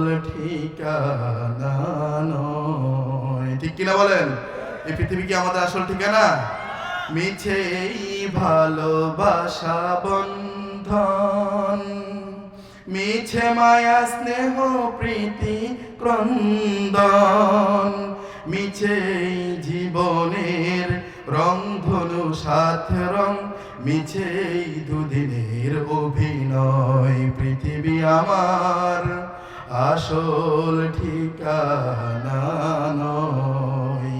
আসল ঠিকানা নয়। ঠিক কিনা বলেন? এই পৃথিবী কি আমাদের আসল ঠিকানা? মিছেই ভালোবাসা বন্ধন, মিছে মায়া, স্নেহ, প্রীতি, ক্রন্দন মিছে জীবনের রং, ধনু, সাত রং, মিছেই দুদিনের অভিনয়, পৃথিবী আমার। আসল ঠিকানা নয়।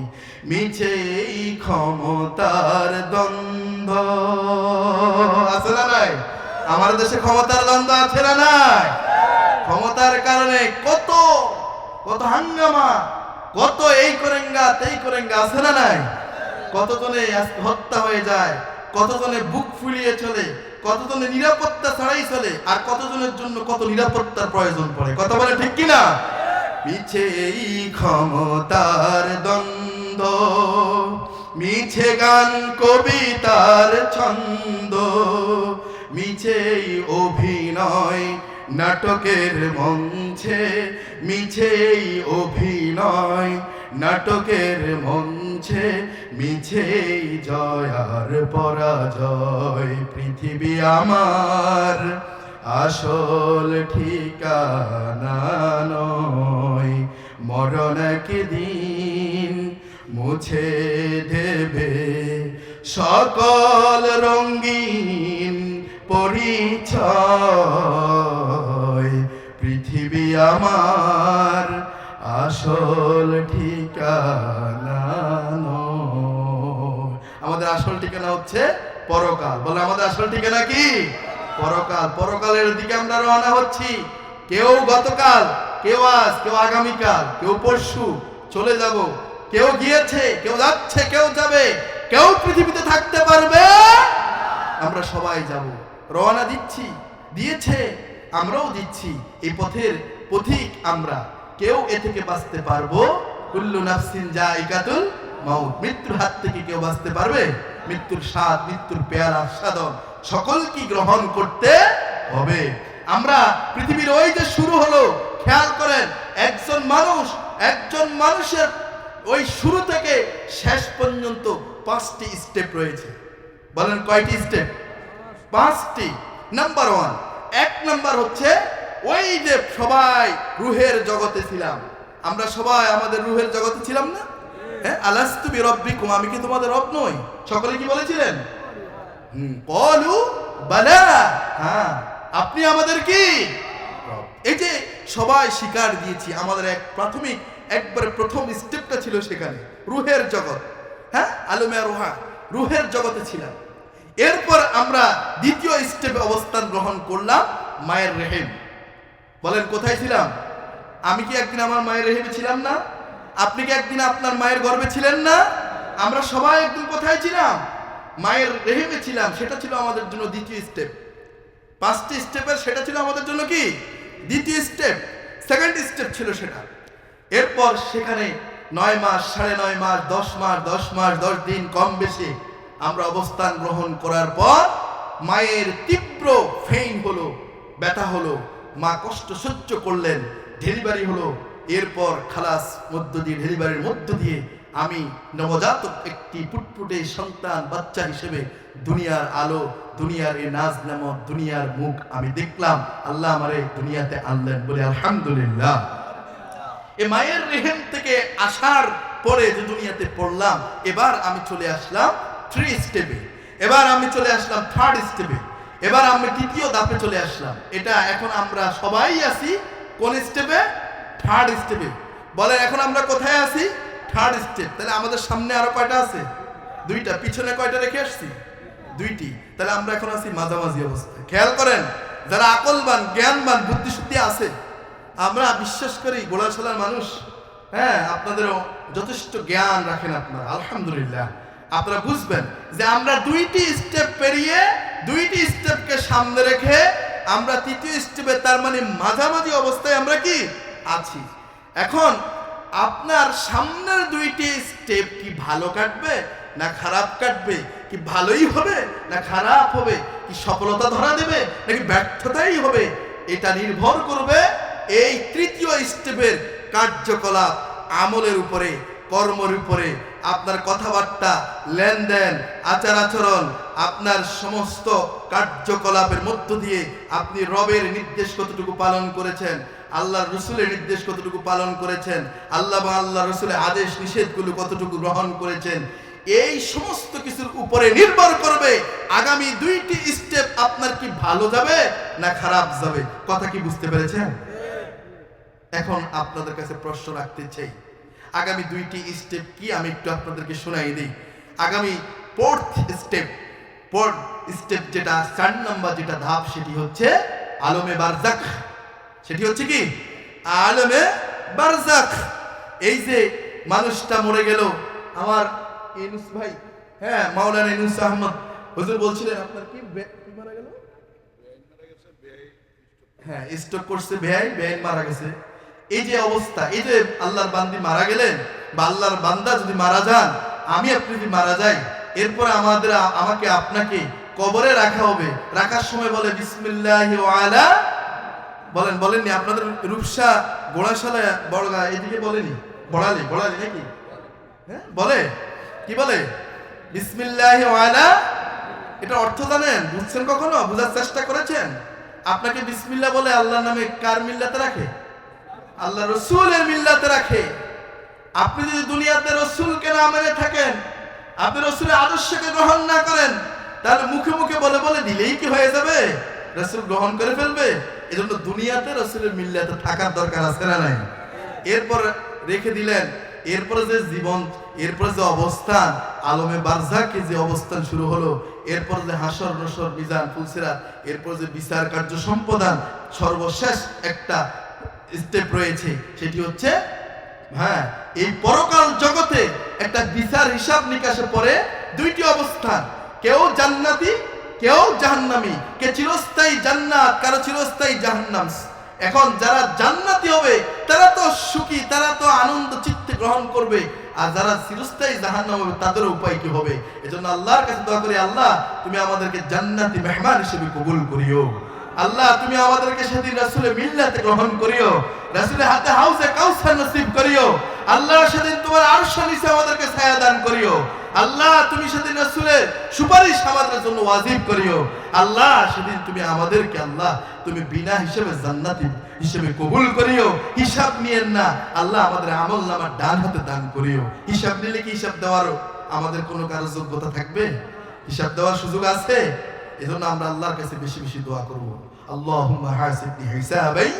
মিছেই ক্ষমতার দ্বন্দ্ব। আছে না নাই? আমার দেশে ক্ষমতার দ্বন্দ্ব আছে না নাই? ক্ষমতার কারণে কত কত হাঙ্গামা, কত এই করেঙ্গা, তেই করেঙ্গা আছে না নাই? কতজনে হত্যা হয়ে যায়, কতজনে বুক ফুলিয়ে চলে কতজনে নিরাপত্তা ছাড়াই চলে আর কতজনের জন্য কত নিরাপত্তার প্রয়োজন পড়ে? কথা বলে ঠিক কিনা? মিছে এই ক্ষমতার দ্বন্দ্ব, মিছে গান কবিতার ছন্দ মিছেই অভিনয় নাটকের মঞ্চে মিছেই অভিনয় নাটকের মঞ্চে মিছেই জয় আর পরাজয়। পৃথিবী আমার আসল ঠিকানা নয়। মরণ দিন মুছে দেবে সকল রঙ্গিন পরিচয়। পৃথিবী আমার আসল ঠিকানা আমাদের আসল ঠিকানা হচ্ছে পরকাল। বলে আমাদের আসল ঠিকানা কি? পরকাল। পরকালের দিকে আমরা রওনা হচ্ছি। কেউ গতকাল, কেউ আজ, কেউ আগামীকাল, কেউ পরশু চলে যাব। কেউ গিয়েছে, কেউ যাচ্ছে, কেউ যাবে, কেউ পৃথিবীতে থাকতে পারবে। আমরা সবাই যাব। রওনা দিচ্ছি, দিয়েছে, আমরাও দিচ্ছি। এই পথের পথিক আমরা। কেউ এ থেকে বাঁচতে পারব? কুল্লু নাফসিন জায়গাতুল মাউত। মৃত্যুর হাত থেকে কেউ বাঁচতে পারবে? মৃত্যুর স্বাদ, মৃত্যুর পেয়ালা সাধন সকল কি গ্রহণ করতে হবে? আমরা পৃথিবীর ওই যে শুরু হলো, খেয়াল করেন, একজন মানুষ, একজন মানুষের ওই শুরু থেকে শেষ পর্যন্ত পাঁচটি স্টেপ রয়েছে। বলেন কয়টি স্টেপ পাঁচটি। নাম্বার ওয়ান এক নাম্বার হচ্ছে ওই যে সবাই রুহের জগতে ছিলাম। আমরা সবাই আমাদের রুহের জগতে ছিলাম না? হ্যাঁ আলাস্তু বিরব্বিকুম, আমি কি তোমাদের রব নই? সকলে কি বলেছিলেন? বলু বালা হ্যাঁ আপনি আমাদের কি? এই যে সবাই স্বীকার দিয়েছি, আমাদের এক প্রাথমিক, একবারে প্রথম স্টেপটা ছিল সেখানে, রুহের জগৎ। হ্যাঁ আলমে রুহা, রুহের জগতে ছিলাম। এরপর আমরা দ্বিতীয় স্টেপে অবস্থান গ্রহণ করলাম, মায়ের রেহেম। বলেন, কোথায় ছিলাম? আমি কি একদিন আমার মায়ের রেহেমে ছিলাম না? আপনি কি একদিন আপনার মায়ের গর্ভে ছিলেন না? আমরা সবাই একদিন কোথায় ছিলাম? মায়ের রেহেমে ছিলাম, সেটা ছিল আমাদের জন্য দ্বিতীয় স্টেপ পাঁচটি স্টেপের সেটা ছিল আমাদের জন্য কি? দ্বিতীয় স্টেপ সেকেন্ড স্টেপ ছিল সেটা। এরপর সেখানে নয় মাস, সাড়ে নয় মাস, দশ মাস দশ মাস, দশ দিন কম বেশি আমরা অবস্থান গ্রহণ করার পর মায়ের তীব্র ফেইন হলো, ব্যথা হলো। মা কষ্ট সহ্য করলেন। ডেলিভারি হলো। এরপর খালাস মধ্য দিয়ে, ডেলিভারির মধ্য দিয়ে আমি নবজাতক একটি ফুটফুটে সন্তান, বাচ্চা হিসেবে দুনিয়ার আলো, দুনিয়ার এই নাজ নামক দুনিয়ার মুখ আমি দেখলাম। আল্লাহ আমারে দুনিয়াতে আনলেন বলে আলহামদুলিল্লাহ। এ মায়ের রেহেম থেকে আসার পরে যে দুনিয়াতে পড়লাম, এবার আমি চলে আসলাম থ্রি স্টেপে এবার আমি চলে আসলাম থার্ড স্টেপে এবার আমি তৃতীয় ধাপে চলে আসলাম। এটা এখন আমরা সবাই আছি কোন স্টেপে থার্ড স্টেপে বলেন, এখন আমরা কোথায় আছি? থার্ড স্টেপ তাহলে আমাদের সামনে আরও কয়টা আছে? দুইটা। পিছনে কয়টা রেখে আসছি? দুইটি। তাহলে আমরা এখন আছি মাঝামাঝি অবস্থায়। খেয়াল করেন, যারা আকলবান, জ্ঞানবান বুদ্ধি শুদ্ধি আছে, আমরা বিশ্বাস করি গোড়াশালার মানুষ। হ্যাঁ আপনাদেরও যথেষ্ট জ্ঞান রাখেন আপনারা। আলহামদুলিল্লাহ। আপনারা বুঝবেন যে আমরা দুইটি স্টেপ পেরিয়ে দুইটি স্টেপকে সামনে রেখে আমরা তৃতীয় স্টেপে তার মানে মাঝামাঝি অবস্থায় আমরা কি? আছি। এখন আপনার সামনের দুইটি স্টেপ কি ভালো কাটবে না খারাপ কাটবে? কি ভালোই হবে না খারাপ হবে? কি সফলতা ধরা দেবে নাকি ব্যর্থতাই হবে? এটা নির্ভর করবে এই তৃতীয় স্টেপের কার্যকলাপ আমলের উপরে, কর্মের উপরে। আপনার কথাবার্তা, লেনদেন আচার আচরণ আপনার সমস্ত কার্যকলাপের মধ্য দিয়ে আপনি রবের নির্দেশ কতটুকু পালন করেছেন আল্লাহ রসুলের নির্দেশ কতটুকু পালন করেছেন, আল্লাহ বা আল্লাহ রসুলের আদেশ নিষেধগুলো কতটুকু গ্রহণ করেছেন, এই সমস্ত কিছুর উপরে নির্ভর করবে আগামী দুইটি স্টেপ আপনার কি ভালো যাবে না খারাপ যাবে। কথা কি বুঝতে পেরেছেন? এখন আপনাদের কাছে প্রশ্ন রাখতে চাই। আগামী দুইটি স্টেপ কি আমি একটু আপনাদেরকে শোনাই দিই। আগামী ফোর্থ স্টেপ স্টেপ যেটা চার নাম্বার যেটা ধাপ, সেটি হচ্ছে আলমে বারজাক সেটি হচ্ছে কি? আলমে বারজাক এই যে মানুষটা মরে গেল, আমার ইনুস ভাই হ্যাঁ মাওলানা ইনুস আহমদ, হুজুর বলছিলেন, আপনার কি মারা গেল? হ্যাঁ স্ট্রোক করছে বেআই বেআইন মারা গেছে। এই যে অবস্থা, এই যে আল্লাহর বান্দি মারা গেলেন, বা আল্লাহর বান্দা যদি মারা যান, আমি আপনি যদি মারা যাই এরপরে আমাদের আমাকে আপনাকে কবরে রাখা হবে। রাখার সময় বলে, বিসমিল্লাহি বলেন, বলেননি, আপনাদের রূপসা গোড়াশালা বড়গা এদিকে বলেনি, বড়ালি বড়ালি নাকি? হ্যাঁ বলে, কি বলে? বিসমিল্লাহি এটা অর্থ জানেন, বুঝছেন কখনো? বুঝার চেষ্টা করেছেন? আপনাকে বিসমিল্লা বলে আল্লাহর নামে কার মিল্লাতে রাখে? আল্লাহ রসুলের মিল্লাতে রাখে। আপনি যদি দুনিয়াতে রসুলকে না মেনে থাকেন আপনি রসুলের আদর্শকে গ্রহণ না করেন, তাহলে মুখে মুখে বলে বলে দিলেই কি হয়ে যাবে? রসুল গ্রহণ করে ফেলবে। এজন্য দুনিয়াতে রসুলের মিল্লাতে থাকার দরকার আছে না নাই? এরপর রেখে দিলেন, এরপরে যে জীবন, এরপরে যে অবস্থান, আলমে বারজাকে যে অবস্থান শুরু হলো, এরপর যে হাসর নসর মিজান ফুলসিরাত, এরপর যে বিচার কার্য সম্পাদন, সর্বশেষ একটা স্টেপ রয়েছে, সেটি হচ্ছে হ্যাঁ এই পরকাল জগতে একটা বিচার হিসাব নিকাশে পরে দুইটি অবস্থান। কেউ জান্নাতি, কেউ জাহান্নামি। কে চিরস্থায়ী জান্নাত, কারও চিরস্থায়ী জাহান্নাম। এখন যারা জান্নাতি হবে, তারা তো সুখী, তারা তো আনন্দ, চিত্তে গ্রহণ করবে। আর যারা চিরস্থায়ী জাহান্নাম হবে তাদের উপায় কি হবে? এজন্য আল্লাহর কাছে দোয়া করি, আল্লাহ, তুমি আমাদেরকে জান্নাতি মেহমান হিসেবে কবুল করিও। আল্লাহ, তুমি আমাদেরকে সেদিন রাসূলের মিল্লাতে গ্রহণ করিও, রাসূলের হাতে হাউসে কাউসার নসিব করিও, আল্লাহ সেদিন তোমার আরশ নিচে আমাদেরকে ছায়া দান করিও, আল্লাহ, তুমি সেদিন রাসূলের সুপারিশ আমাদের জন্য ওয়াজিব করিও, আল্লাহ, সেদিন তুমি আমাদেরকে, আল্লাহ, তুমি বিনা হিসেবে জান্নাতি হিসেবে কবুল করিও, হিসাব নিয়েন না, আল্লাহ, আমাদের আমল নামার ডান হাতে দান করিও। হিসাব নিলে কি হিসাব দেওয়ারও আমাদের কোনো কারও যোগ্যতা থাকবে? হিসাব দেওয়ার সুযোগ আছে? এজন্য আমরা আল্লাহর কাছে বেশি বেশি দোয়া করব। হাসিবনি হিসাবাই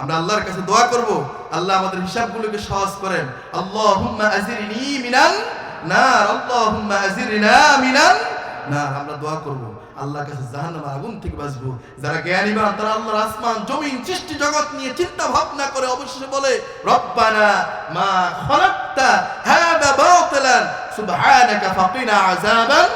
আমরা আল্লাহর কাছে দোয়া করব। আল্লাহ আমাদের হিসাবগুলোকে সহজ করেন। আল্লাহুম্মা আজিরনি মিনান নার। আল্লাহুম্মা আজিরনা আমরা দোয়া করব। আল্লাহর কাছে জাহান্নামের আগুন থেকে বাঁচবো। যারা জ্ঞানীবান তারা আল্লাহর আসমান, জমিন, সৃষ্টি জগৎ নিয়ে চিন্তা ভাবনা করে অবশেষে বলে, রব্বানা মা খলাকতা হাদা বাতিলান, সুবহানাকা ফাকিনা আযাবান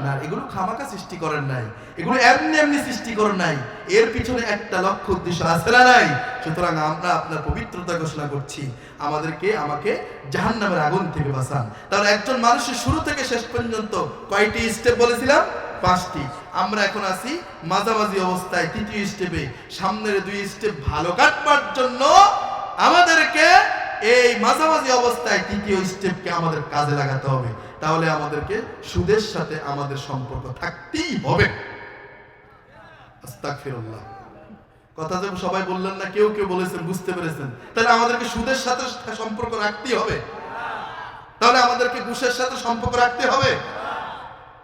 না, এগুলো খামাকা সৃষ্টি করেন নাই। এগুলো এমনি এমনি সৃষ্টি করেন নাই। এর পিছনে একটা লক্ষ্য উদ্দেশ্য আছে না নাই? সুতরাং আমরা আপনার পবিত্রতা ঘোষণা করছি। আমাদেরকে, আমাকে জাহান্নামের আগুন থেকে বাঁচান। তাহলে একজন মানুষের শুরু থেকে শেষ পর্যন্ত কয়টি স্টেপ বলেছিলাম? পাঁচটি। আমরা এখন আছি মাঝামাঝি অবস্থায় তৃতীয় স্টেপে সামনের দুই স্টেপ ভালো কাটবার জন্য আমাদেরকে এই মাঝামাঝি অবস্থায় তৃতীয় স্টেপকে আমাদের কাজে লাগাতে হবে। তাহলে আমাদেরকে সুদের সাথে আমাদের সম্পর্ক থাকতেই হবে। কথা যে সবাই বললেন না, কেউ কেউ বলেছেন, বুঝতে পেরেছেন। তাহলে আমাদেরকে সুদের সাথে সম্পর্ক রাখতেই হবে। তাহলে আমাদেরকে ঘুষের সাথে সম্পর্ক রাখতে হবে।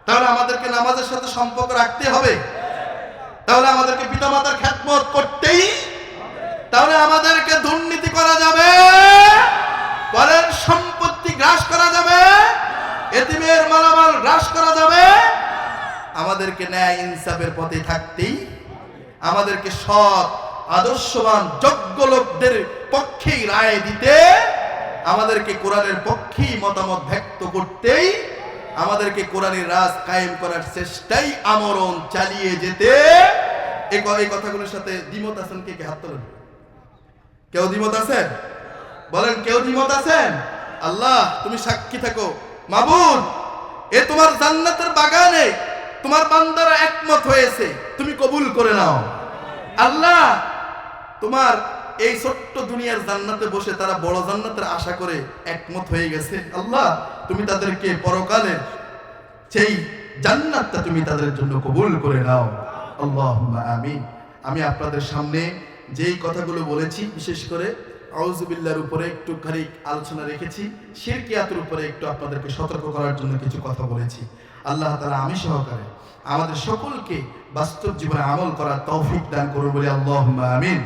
তাহলে আমাদেরকে নামাজের সাথে সম্পর্ক রাখতে হবে। তাহলে আমাদেরকে পিতামাতার খ্যাতমত করতেই তাহলে আমাদেরকে এতিমের মালামাল গ্রাস করা যাবে। আমাদেরকে ন্যায় ইনসাফের পথে থাকতেই আমাদেরকে সৎ, আদর্শবান, যোগ্য লোকদের পক্ষেই রায় দিতে, আমাদেরকে কোরআনের পক্ষেই মতামত ব্যক্ত করতেই, আমাদেরকে কোরআনের রাজ কায়েম করার চেষ্টাই আমরণ চালিয়ে যেতে। এই কথাগুলোর সাথে দ্বিমত আছেন কে কে? হাত তোলেন। কেউ দ্বিমত আছেন? বলেন, কেউ দ্বিমত আছেন? আল্লাহ, তুমি সাক্ষী থাকো। মাবুদ, এ তোমার জান্নাতের বাগানে তোমার বান্দারা একমত হয়েছে। তুমি কবুল করে নাও। আল্লাহ, তোমার এই ছোট্ট দুনিয়ার জান্নাতে বসে তারা বড় জান্নাতের আশা করে একমত হয়ে গেছে। আল্লাহ, তুমি তাদেরকে পরকালের সেই জান্নাতটা তুমি তাদের জন্য কবুল করে নাও। আল্লাহ আমি আমি আপনাদের সামনে যেই কথাগুলো বলেছি, বিশেষ করে আউজুবিল্লার উপরে একটু খালি আলোচনা রেখেছি শিরকিয়াতের উপরে একটু আপনাদেরকে সতর্ক করার জন্য কিছু কথা বলেছি। আল্লাহ তালা আমি সহকারে আমাদের সকলকে বাস্তব জীবনে আমল করার তৌফিক দান করুন বলে আল্লাহ আমিন।